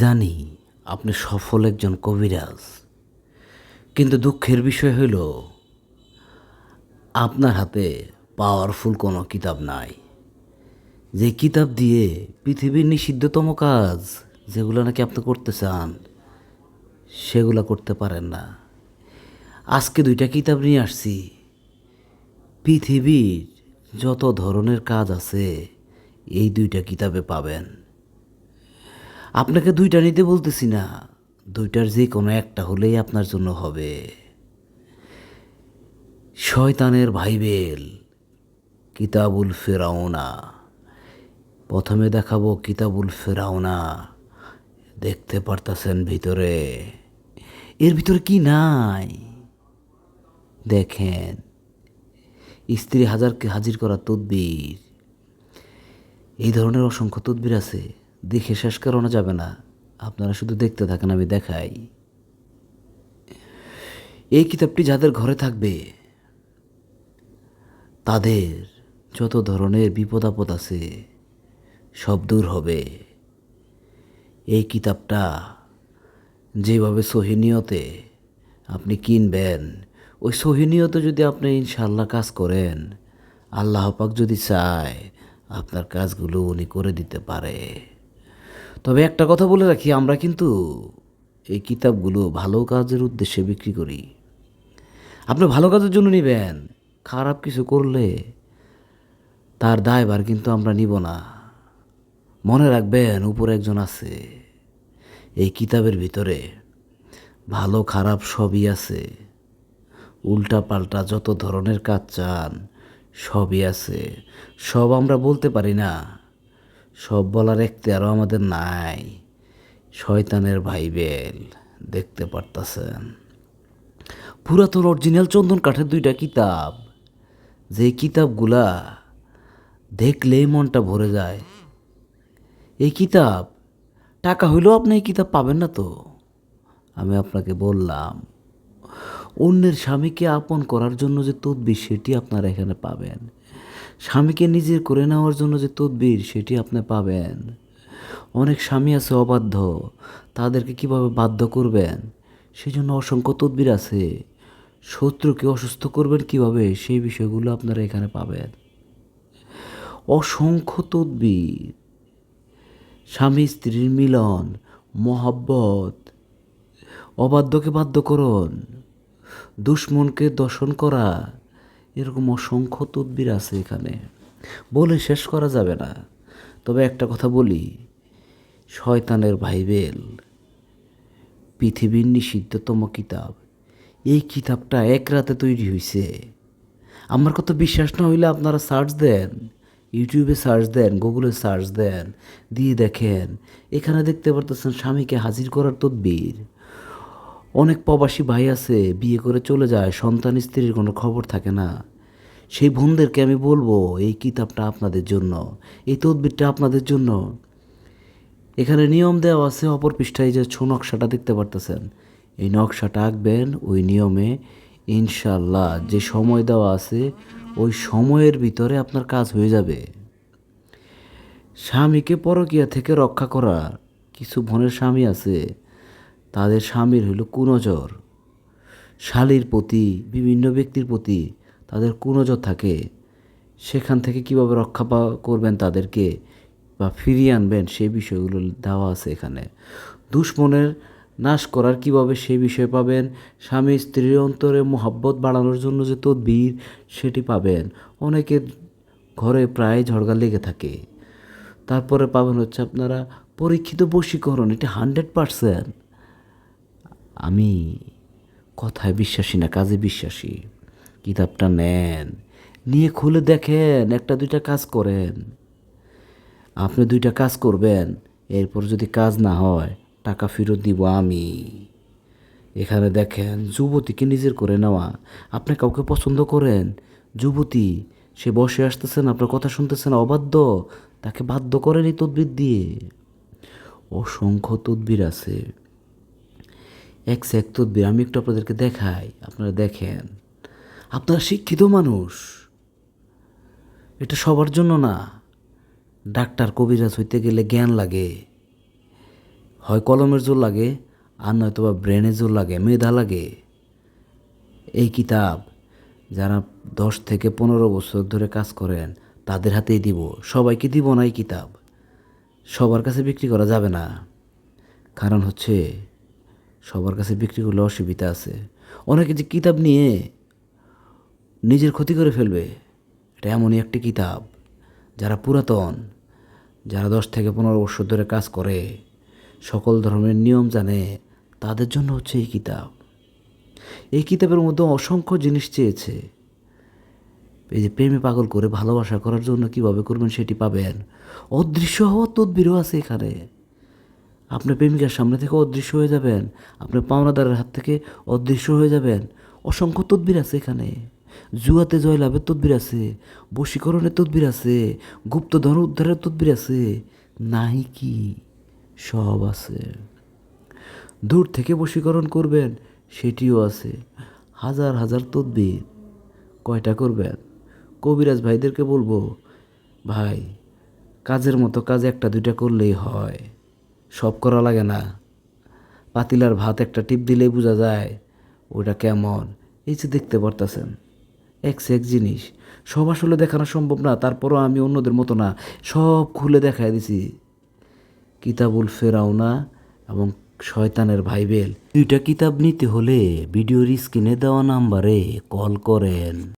জানি আপনি সফল একজন কবিরাজ, কিন্তু দুঃখের বিষয় হইল, আপনার হাতে পাওয়ারফুল কোনো কিতাব নাই। যে কিতাব দিয়ে পৃথিবীর নিষিদ্ধতম কাজ যেগুলো নাকি আপনি করতে চান, সেগুলো করতে পারেন না। আজকে দুইটা কিতাব নিয়ে আসছি। পৃথিবীর যত ধরনের কাজ আছে, এই দুইটা কিতাবে পাবেন। আপনাকে দুইটা নিতে বলতেছি না। দুইটার যে কোনো একটা হলেই আপনার জন্য হবে। শয়তানের ভাইবেল কিতাবুল ফেরাওনা। প্রথমে দেখাবো কিতাবুল ফেরাওনা। দেখতে পারতাছেন ভিতরে। এর ভিতরে কি নাই? দেখেন, স্ত্রী হাজারকে হাজির করা তদ্বির। এই ধরনের অসংখ্য তদবির আছে। দেখে শেষ করানো যাবে না। আপনারা শুধু দেখতে থাকেন, আমি দেখাই। এই কিতাবটি যাদের ঘরে থাকবে, তাদের যত ধরনের বিপদ আপদ আছে, সব দূর হবে। এই কিতাবটা যেভাবে সহিনিয়তে আপনি কিনবেন, ওই সহিনিয়তে যদি আপনি ইনশাল্লাহ কাজ করেন, আল্লাহ পাক যদি চায়, আপনার কাজগুলো উনি করে দিতে পারে। তবে একটা কথা বলে রাখি, আমরা কিন্তু এই কিতাবগুলো ভালো কাজের উদ্দেশ্যে বিক্রি করি। আপনি ভালো কাজের জন্য নেবেন, খারাপ কিছু করলে তার দায়ভার কিন্তু আমরা নিব না। মনে রাখবেন, উপরে একজন আছে, এই কিতাবের ভিতরে ভালো খারাপ সবই আছে। উল্টা পাল্টা যত ধরনের কাজ চান, সবই আছে। সব আমরা বলতে পারি না। সব বলার এখতিয়ারও আমাদের নাই। শয়তানের ভাইবেল দেখতে পারতাছেন। পুরাতন অরিজিনাল চন্দন কাঠের দুইটা কিতাব। যে কিতাবগুলা দেখলেই মনটা ভরে যায়। এই কিতাব, টাকা হইলেও আপনি এই কিতাব পাবেন না তো? আমি আপনাকে বললাম, অন্যের স্বামীকে আপন করার জন্য যে তদবির সেটি আপনারা এখানে পাবেন। স্বামীকে নিজের করে নেওয়ার জন্য যে তদবির, সেটি আপনি পাবেন। অনেক স্বামী আছে অবাধ্য, তাদেরকে কীভাবে বাধ্য করবেন? সেই জন্য অসংখ্য তদবির আছে। শত্রুকে অসুস্থ করবেন কীভাবে? সেই বিষয়গুলো আপনারা এখানে পাবেন। অসংখ্য তদবির। স্বামী, স্ত্রীর মিলন, মহাব্বত, অবাধ্যকে বাধ্যকরণ দুশ্মনকে দর্শন করা। এরকম অসংখ্য তদবির আছে এখানে। বলে শেষ করা যাবে না। তবে একটা কথা বলি, শয়তানের ভাইবেল পৃথিবীর নিষিদ্ধতম কিতাব, এই কিতাবটা এক রাতে তৈরি হয়েছে আমার কত বিশ্বাস না হইলে আপনারা সার্চ দেন, ইউটিউবে সার্চ দেন, গুগলে সার্চ দেন, দিয়ে দেখেন। এখানে দেখতে পারতেছেন স্বামীকে হাজির করার তদবির। অনেক প্রবাসী ভাই আছে, বিয়ে করে চলে যায়, সন্তান, স্ত্রীর কোনো খবর থাকে না। সেই বোনদেরকে আমি বলব, এই কিতাবটা আপনাদের জন্য, এই তদবিরটা আপনাদের জন্য। এখানে নিয়ম দেওয়া আছে, অপর পৃষ্ঠায় যে ছো নকশাটা দেখতে পারতেছেন। এই নকশাটা আঁকবেন, ওই নিয়মে ইনশাল্লাহ যে সময় দেওয়া আছে, ওই সময়ের ভিতরে আপনার কাজ হয়ে যাবে। স্বামীকে পরকিয়া থেকে রক্ষা করা কিছু বোনের স্বামী আছে, তাদের স্বামীর হইল কুনজর। শালীর প্রতি, বিভিন্ন ব্যক্তির প্রতি তাদের কুনজর থাকে, সেখান থেকে কীভাবে রক্ষা পা, করবেন তাদেরকে বা ফিরিয়ে আনবেন সেই বিষয়গুলো দেওয়া আছে এখানে। দুশ্মনের নাশ করার কীভাবে সেই বিষয় পাবেন? স্বামী স্ত্রীর অন্তরে মোহাব্বত বাড়ানোর জন্য যে তদবির, সেটি পাবেন। অনেকের ঘরে প্রায় ঝড়গা লেগে থাকে। তারপরে পাবেন হচ্ছে আপনারা পরীক্ষিত বশীকরণ, এটি হান্ড্রেড পারসেন্ট। আমি কথায় বিশ্বাসী না, কাজে বিশ্বাসী। কিতাবটা নেন। নিয়ে খুলে দেখেন, একটা, দুইটা কাজ করেন। আপনি দুইটা কাজ করবেন, এরপর যদি কাজ না হয়, টাকা ফেরত দিব আমি। এখানে দেখেন, যুবতীকে নিজের করে নেওয়া। আপনি কাউকে পছন্দ করেন? যুবতী, সে বসে আসতেছেন আপনার কথা শুনতেছেন অবাধ্য। তাকে বাধ্য করেন এই তদবির দিয়ে। অসংখ্য তদবির আছে। এক সে এক তদবির, আমি একটু আপনাদেরকে দেখাই। আপনারা দেখেন। আপনারা শিক্ষিত মানুষ। এটা সবার জন্য না। ডাক্তার কবিরাজ হইতে গেলে জ্ঞান লাগে। হয় কলমের জোর লাগে, আর নয়তো বা ব্রেনের জোর লাগে, মেধা লাগে। এই কিতাব যারা দশ থেকে পনেরো বছর ধরে কাজ করেন, তাদের হাতেই দিব। সবাইকে দিব না এই কিতাব। সবার কাছে বিক্রি করা যাবে না। কারণ হচ্ছে, সবার কাছে বিক্রি করলে অসুবিধা আছে। অনেকে যে কিতাব নিয়ে নিজের ক্ষতি করে ফেলবে। এটা এমনই একটি কিতাব। যারা পুরাতন, যারা দশ থেকে পনেরো বছর ধরে কাজ করে, সকল ধর্মের নিয়ম জানে, তাদের জন্য হচ্ছে এই কিতাব। এই কিতাবের মধ্যে অসংখ্য জিনিস চেয়েছে। এই যে প্রেমে পাগল করে ভালোবাসা করার জন্য কীভাবে করবেন সেটি পাবেন? অদৃশ্য হওয়া তদবিরও আছে এখানে। আপনার প্রেমিকার সামনে থেকে অদৃশ্য হয়ে যাবেন। আপনার পাওনাদারের হাত থেকে অদৃশ্য হয়ে যাবেন। অসংখ্য তদবির আছে এখানে। জুয়াতে জয়লাভের তদবির আছে, বশীকরণের তদবির আছে গুপ্তধন উদ্ধারের তদবির আছে নাই কি সব আছে। দূর থেকে বশীকরণ করবেন, সেটিও আছে। হাজার হাজার তদবির, কয়টা করবেন? কবিরাজ ভাইদেরকে বলব, ভাই, কাজের মতো কাজ একটা দুইটা করলেই হয়, সব করা লাগে না। পাতিলার ভাত একটা টিপ দিলেই বোঝা যায় ওটা কেমন? এই যে দেখতে পারতেছেন। এক সে এক জিনিস। সব আসলে দেখানো সম্ভব না, তারপরও আমি অন্যদের মতো না। সব খুলে দেখাই দিছি। কিতাবুল ফেরাওনা এবং শয়তানের ভাইবেল দুইটা কিতাব নিতে হলে ভিডিওর স্ক্রিনে দেওয়া নাম্বারে কল করেন।